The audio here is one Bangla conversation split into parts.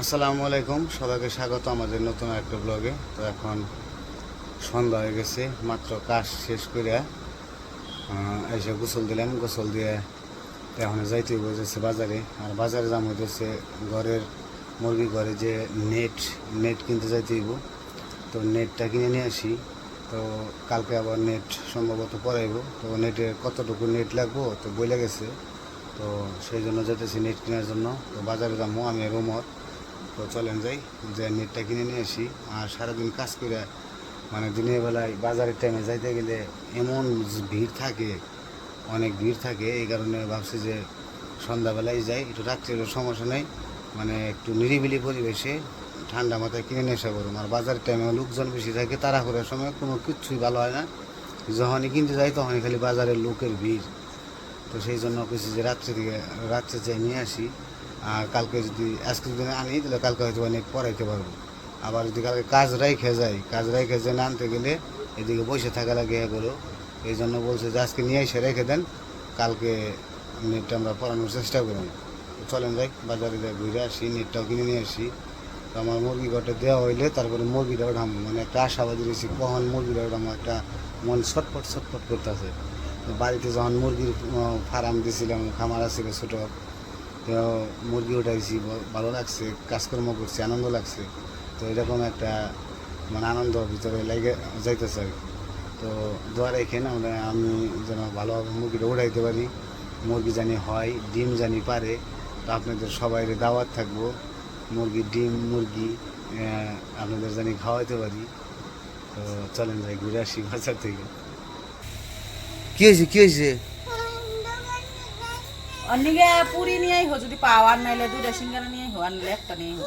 আসসালামু আলাইকুম। সবাইকে স্বাগত আমাদের নতুন একটা ব্লগে। তো এখন সন্ধ্যা হয়ে গেছে, মাত্র কাজ শেষ করে এসে গোসল দিলাম। গোসল দিয়ে এখন যাইতে বসেছে বাজারে। আর বাজারে দাম হইতেছে ঘরের মুরগি ঘরে যে নেট নেট কিনতে যাইতে হইব। তো নেটটা কিনে নিয়ে আসি। তো কালকে আবার নেট সম্ভবত পরাইব তো নেটে কতটুকু নেট লাগবো তো বইলে গেছে। তো সেই জন্য যেতেছি নেট কেনার জন্য। তো বাজারে যাব আমি রুমত তো চলেন যাই, যে নেটটা কিনে নিয়ে আসি। আর সারাদিন কাজ করে মানে দিনের বেলায় বাজারের টাইমে যাইতে গেলে এমন ভিড় থাকে, অনেক ভিড় থাকে, এই কারণে ভাবছি যে সন্ধ্যাবেলায় যাই। একটু রাত্রেরও সমস্যা নেই মানে একটু নিরিবিলি পরিবেশে ঠান্ডা মাথায় কিনে নিয়ে আসা করুন আর বাজারের টাইমে লোকজন বেশি থাকে তারা করার সময় কোনো কিচ্ছুই ভালো হয় না। যখনই কিনতে যাই, তখনই খালি বাজারের লোকের ভিড়। তো সেই জন্য কিছু যে রাত্রে দিকে রাত্রে চাই নিয়ে আসি। কালকে যদি, আজকে যদি আনি, তাহলে কালকে হয়তো অনেক পড়াইতে পারব। আবার যদি কালকে কাজ রাইখে যাই কাজ রাইখে যে আনতে গেলে এদিকে বসে থাকা লাগে এগুলো এই জন্য বলছে যে আজকে নিয়ে এসে রেখে দেন, কালকে নেটটা আমরা পড়ানোর চেষ্টা করব চলেন যাই, বাজারে যাই, ঘুরে আসি, নেটটাও কিনে নিয়ে আসি। তো আমার মুরগি ঘটে দেওয়া হইলে তারপরে মুরগিটা উঠাম মানে একটা আশাবাদী রয়েছি, কখন মুরগিটা উঠাম একটা মন ছটপট ছটপট করতেছে। বাড়িতে যখন মুরগির ফার্ম দিয়েছিলাম খামার আছিল ছোটো। মুরগি উঠাইছি ভালো লাগছে, কাজকর্ম করছি, আনন্দ লাগছে। তো এরকম একটা মানে আনন্দ ভিতরে লাগে যাইতেছে আর কি। তো দোয়ার এখানে আমরা, আমি যেন ভালোভাবে মুরগিটা উঠাইতে পারি। মুরগি জানি হয়, ডিম জানি পারে, তো আপনাদের সবাই দাওয়াত থাকব। মুরগির ডিম, মুরগি আপনাদের জানি খাওয়াইতে পারি। তো চলেন যাই ঘুরে আসি বাজার থেকে। কি হয়েছে কি হয়েছে? অন্যকে পুরি নিয়ে আইহো যদি পাও আর নাইলে দুইটা সিঙ্গারা নিয়ে আইহো আর নাইলে একটা নিয়ে আইহো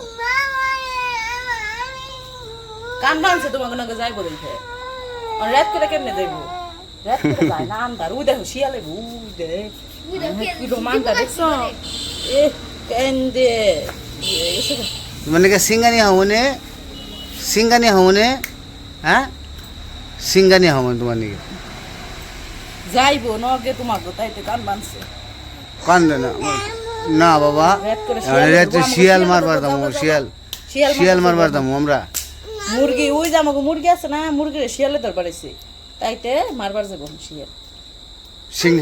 কান ভাঙছে তোমাকে নাকি যাইবো দেখে আর রাত করে কেমনে যাইবো? রাত করে যায় না আন্দার উই দেখো শিয়ালে উই দে। কি রোমানটা দেখছ? এ কেন্দে মানে কি সিঙ্গানি হমনে সিঙ্গানি হমনে হ্যাঁ? সিঙ্গানি হমন তোমার নাকি। যাইবো নগে তোমাকে তাইতে কান ভাঙছে কান্দে না। না বাবা। রাত রাত্রে শিয়াল মারবার দাম শিয়াল। শিয়াল মারবার দাম আমরা। মুরগি ওই যে আমাকে মুরগি আছে না মুরগির শিয়ালে ধর পারেছে তাইতে মারবার যাব শিয়াল। সিং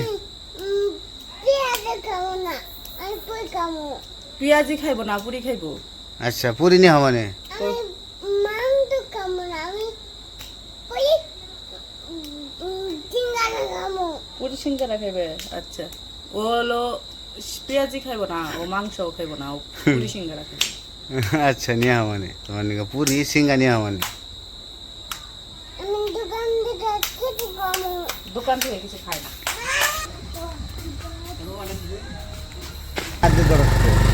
পেঁয়াজি খাইবো না পুরি খাইবো। আচ্ছা পুরি নি? হমনে পুরি সিঙ্গারা খাইবে আচ্ছা। ও হলো পেঁয়াজি খাইব না ও মাংসও খাইব না ও পুরি সিঙ্গারা খাইব। আচ্ছা নিয়ে মানে। তোমার নিকা পুরি সিঙ্গানি মানে। দোকান থেকে কিছু খাই না খাদ্য তরফ থেকে।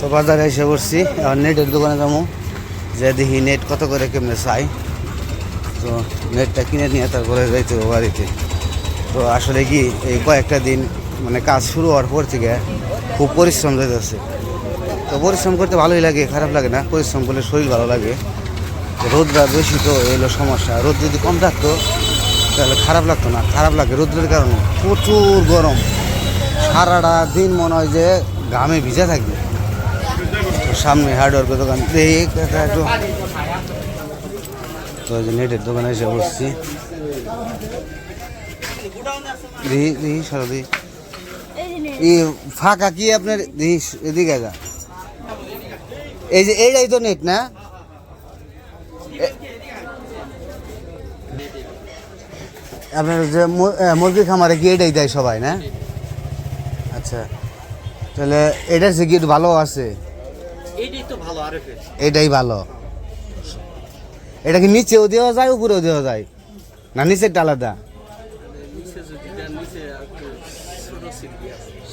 তো বাজারে এসে পড়ছি আর নেটের দোকানে যাব। যে দেখি নেট কত করে কেমনে চাই। তো নেটটা কিনে নিয়ে তারপরে যাইতে হবে বাড়িতে। তো আসলে কি, এই কয়েকটা দিন মানে কাজ শুরু হওয়ার পর থেকে খুব পরিশ্রম যাইতেছে। তো পরিশ্রম করতে ভালোই লাগে, খারাপ লাগে না। পরিশ্রম করলে শরীর ভালো লাগে। রোদটা বেশি তো এলো সমস্যা। রোদ যদি কম থাকতো, তাহলে খারাপ লাগতো না। খারাপ লাগে রোদ্রের কারণে। প্রচুর গরম। সারাটা দিন মনে হয় যে ঘামে ভিজা থাকবে সামনে হার্ডওয়ার্কের দোকান। তো নেটের দোকানে এসে বসছি। দেখি দেখি সরো দেখি। এই ফাঁকা কি আপনার? এদিকে যা। এই যে এইটাই তো নেট, না? আপনার যে মুরগি খামারে কি এটাই দেয় সবাই, না? আচ্ছা। তাহলে এটার সে কি ভালো আছে? এটাই ভালো। এটা কি নিচেও দেওয়া যায় উপরেও দেওয়া যায়? না নিচেরটা আলাদা?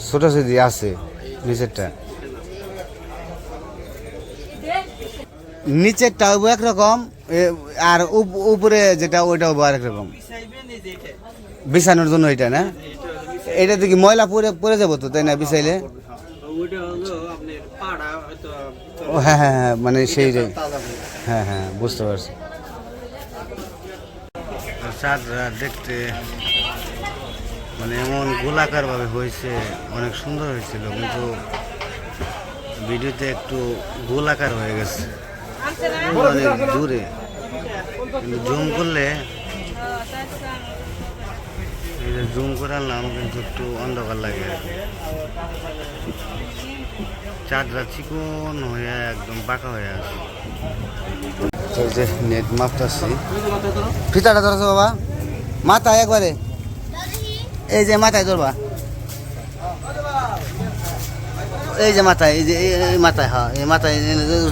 ছোট সিঁড়ি আছে। নিচেরটা। নিচেরটা একরকম আর উপরে যেটা ওইটাও হইব আরেকরকম বিছানোর জন্য এটা না? এটা দেখি ময়লা পরে পরে যাব তো তাই না বিছাইলে? হ্যাঁ হ্যাঁ হ্যাঁ মানে সেই। হ্যাঁ হ্যাঁ বুঝতে পারছি। চাঁদরা দেখতে মানে এমন গোলাকার ভাবে হয়েছে, অনেক সুন্দর হয়েছিল, কিন্তু ভিডিওতে একটু গোলাকার হয়ে গেছে। অনেক দূরে। কিন্তু জুম করলে জুম করে আনলাম কিন্তু একটু অন্ধকার লাগে আর কি। চাঁদরা চিকন হয়ে একদম বাঁকা হয়ে আছে। যে নেট মাপতাছি। ফিতাটা ধরছো বাবা? মাথায় একবারে। এই যে মাথায় ধরবা। এই যে মাথায়, এই যে, এই- মাথায় হ্যাঁ এই মাথায়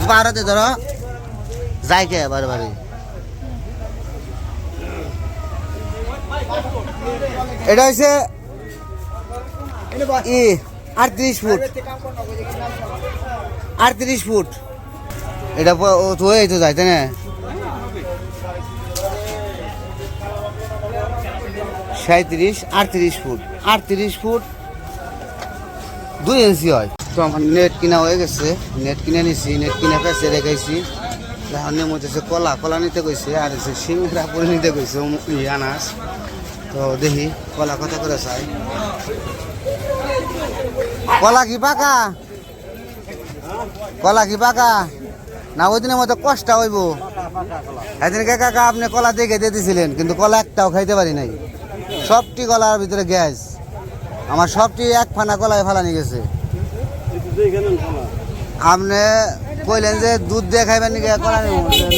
পাহাড়াতে ধরো যাই কে বারে বারে এটা হচ্ছে ই আটত্রিশ ফুট। আটত্রিশ ফুট। এটা তো এই তো যায় না? সাঁত্রিশ আটত্রিশ ফুট। আটত্রিশ ফুট। দুই ইঞ্চি হয়। তো আমার নেট কিনা হয়ে গেছে। নেট কিনে নিছি, নেট কিনে পেছে রেখেছি নেম হচ্ছে কলা। কলা নিতে কইছে, আর হচ্ছে সিংড়া পরে নিতে ও আনাস। তো দেখি, কলা কত করে চাই? কলা কি পাকা? কলা কি পাকা? না, ওই দিনের মতো কষ্ট হইব। এদিনকে কাকা আপনি কলা দেখে দিয়ে দিয়েছিলেন কিন্তু কলা একটাও খাইতে পারি নাই। সবটি কলার ভিতরে গ্যাস। আমার সবটি এক ফানা কলায় ফালানি গেছে। আপনি কইলেন যে দুধ দিয়ে খাইবেন নাকি, কলা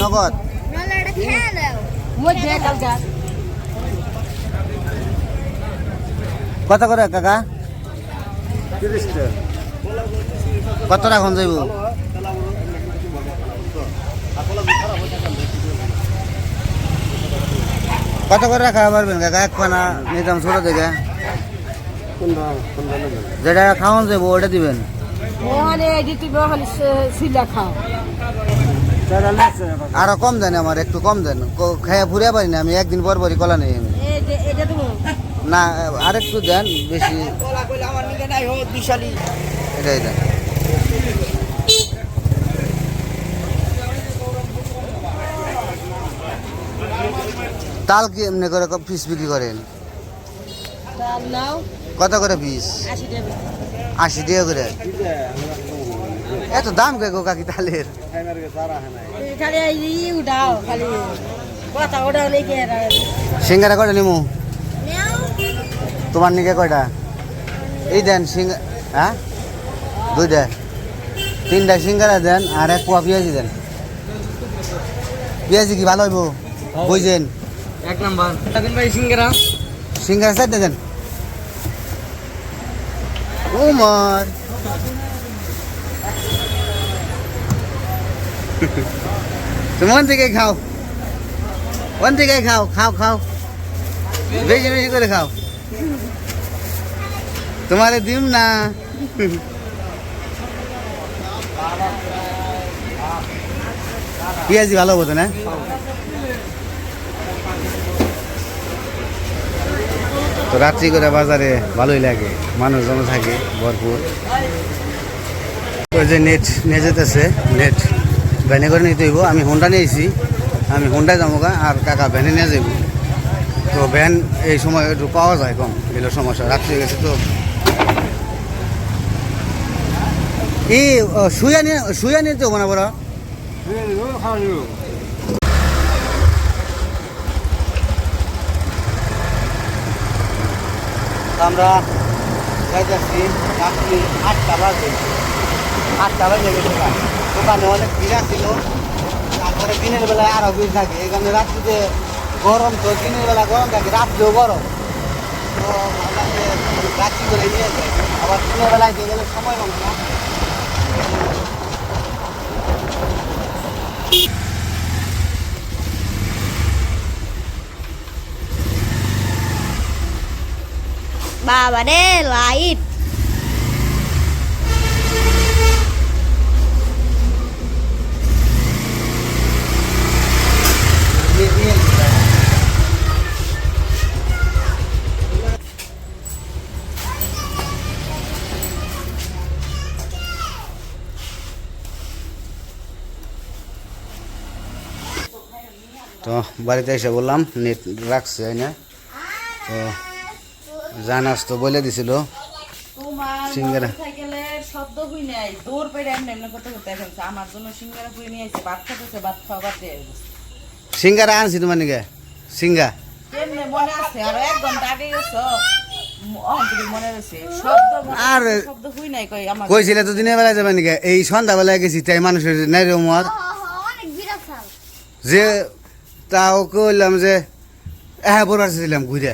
নগদ। কত করে কাকা। কত রাখুন যাইব? কত করে রাখা পারবেন কাকা? এক পানা নিতাম ছোট থেকে। যেটা খাওয়ান যাব ওটা দিবেন? আরও কম দেন আমার একটু কম দেন। খাইয়া ফুরিয়া পারি না আমি একদিন পর পরই কলা নেই আমি না আর একটু দেন বেশি। এটাই দেন। তাল কি এমনি করে পিস বিক্রি করেন? কত করে পিস আশি টাকা করে। এত দাম কে গো কাকি তালের? সিঙ্গারা কয়টা নিমু? তোমার নিকে কয়টা? এই দেন সিঙ্গা হ্যাঁ? দুইটা। তিনটা সিঙ্গারা দেন আর এক পোয়া পেঁয়াজি দেন। পেঁয়াজি কি ভালো হইব? বুঝছেন এক নাম্বার। ভাই সিঙ্গারা। সিঙ্গারা চারটে দেন। উমর। ওখান থেকে খাও। ওখান থেকে খাও খাও খাও। বেশি বেশি করে খাও। তোমারে দিম না। পেঁয়াজি ভালো হতো না? তো রাত্রি করে বাজারে ভালোই লাগে, মানুষজন থাকে ভরপুর। যে নেট নিয়ে যেতেছে, নেট। ভ্যানে করে নিতে হইব, আমি হোন্ডা নিয়েছি। আমি হোন্ডায় যাব আর কাকা ভ্যানে নিয়ে যাব তো ভ্যান এই সময় একটু পাওয়া যায় কম, এগুলো সমস্যা। রাত্রি গেছে তো শুয়া নিতে হব না বড় আমরা যাইতেছি রাত্রি আটটা বাজে। আটটা বাজে গেছে। দোকানে অনেক ভিড় ছিল তারপরে দিনের বেলায় আরও ভিড় থাকে। এখানে রাত্রিতে গরম তো, দিনের বেলা গরম থাকে, রাত্রেও গরম। তো রাত্রি করে নিয়ে যাই। আবার দিনের বেলায় দিয়ে গেলে সময় হবে না। বাবা রে লাইট তো বাড়িতে এসে বললাম নেট রাখছে না? তো জানাস তো বলে দিছিল। সিঙ্গারা। মোটরসাইকেলের শব্দ হই নাই দৌড় পেরে এমনি এমনি করতে করতে এখন আমার জন্য সিঙ্গারা পুরি নিয়ে এসে ভাত খাতেছে ভাত খাওয়া বাদ দিয়ে সিঙ্গারা আনছি তোমার নিকে সিঙ্গা। কেমনে মনে আছে? আর এক ঘণ্টা আগে গেছো? অহংকারী রয়েছে শব্দ আর- শব্দ হই নাই কই আমার কইছিলে তো দিনের বেলা যাবে নিকে এই সন্ধ্যাবেলায় গেছি তাই মানুষের নাই রে যে তাও কইলাম যে হ্যাঁ বরবার ছিলাম ঘুরে।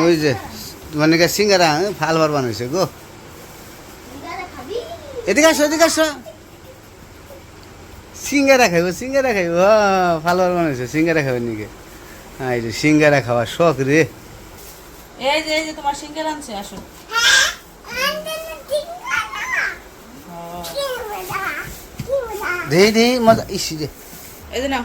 ওই যে নিকে সিঙ্গারা ভালো বার বানাইছে গো। খাবি এদিকে আসো এদিকে আসো। সিঙ্গারা খাইব সিঙ্গারা খাইব ভালো বার বানাইছে সিঙ্গারা খাইব নিকে। হ্যাঁ এই যে সিঙ্গারা খাওয়ার শখ রে। এই যে এই যে তোমার সিঙ্গারা আনছে আসো। দেই দেই মজা ইসি রে এই যে নাও।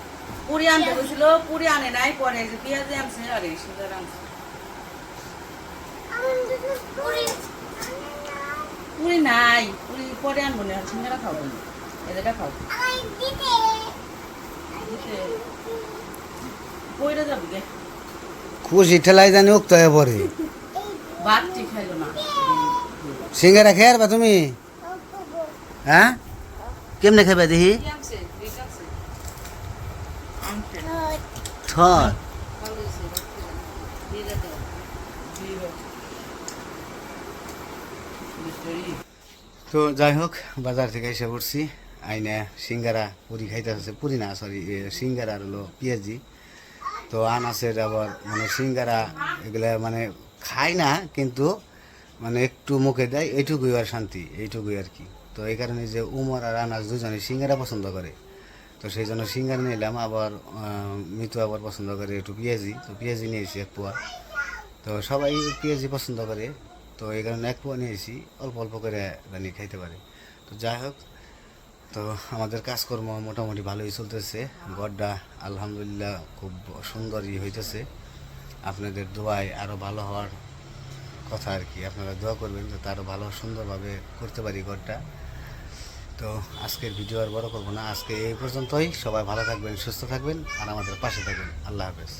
পুরি আনতে গেছিল পুরি আনে নাই পরে যে পেঁয়াজি আনছে আর এই আনছে। পুরি নাই পুরি পরে আনব না সিঙ্গারা খাও তুমি। এদেরটা খাও। কইরা যাবি গে। খুশি ঠেলাই জানি উক্ত হয়ে পড়ে। বাচ্চি খাইলো না। সিঙ্গারা খেয়ে বা তুমি? হ্যাঁ? কেমনে খাবে দেখি কি আনছে ফ্রিজ আছে আনছে থর ভালো হয়েছে দিয়ে দাও জিরো মিস্টারি তো যাই হোক, বাজার থেকে এসে পড়ছি। আইনে সিঙ্গারা পুরি খাইতে পুরি না সরি সিঙ্গারা হলো পেঁয়াজি। তো আনাসের আবার মানে সিঙ্গারা এগুলা মানে খাই না, কিন্তু মানে একটু মুখে দেয়, এইটুকুই আর শান্তি, এইটুকুই আর কি। তো এই কারণে যে উমর আর আনাস দুজনে সিঙ্গারা পছন্দ করে। তো সেই জন্য সিঙ্গারা নিলাম, আবার মিতু আবার পছন্দ করে একটু পেঁয়াজি, তো পেঁয়াজি নিয়েছি এক পোয়া। তো সবাই পেঁয়াজি পছন্দ করে, তো এই কারণে এক পোয়া নিয়েছি, অল্প অল্প করে রানি খাইতে পারে। তো যাই হোক, তো আমাদের কাজকর্ম মোটামুটি ভালোই চলতেছে, গড্ডা আলহামদুলিল্লাহ খুব সুন্দরই হইতেছে। আপনাদের দোয়ায় আরও ভালো হওয়ার কথা আর কি, আপনারা দোয়া করবেন যাতে আরও ভালো সুন্দরভাবে করতে পারি গড্ডা। তো আজকের ভিডিও আর বড় করব না। আজকে এই পর্যন্তই। সবাই ভালো থাকবেন, সুস্থ থাকবেন, আর আমাদের পাশে থাকবেন। আল্লাহ হাফেজ।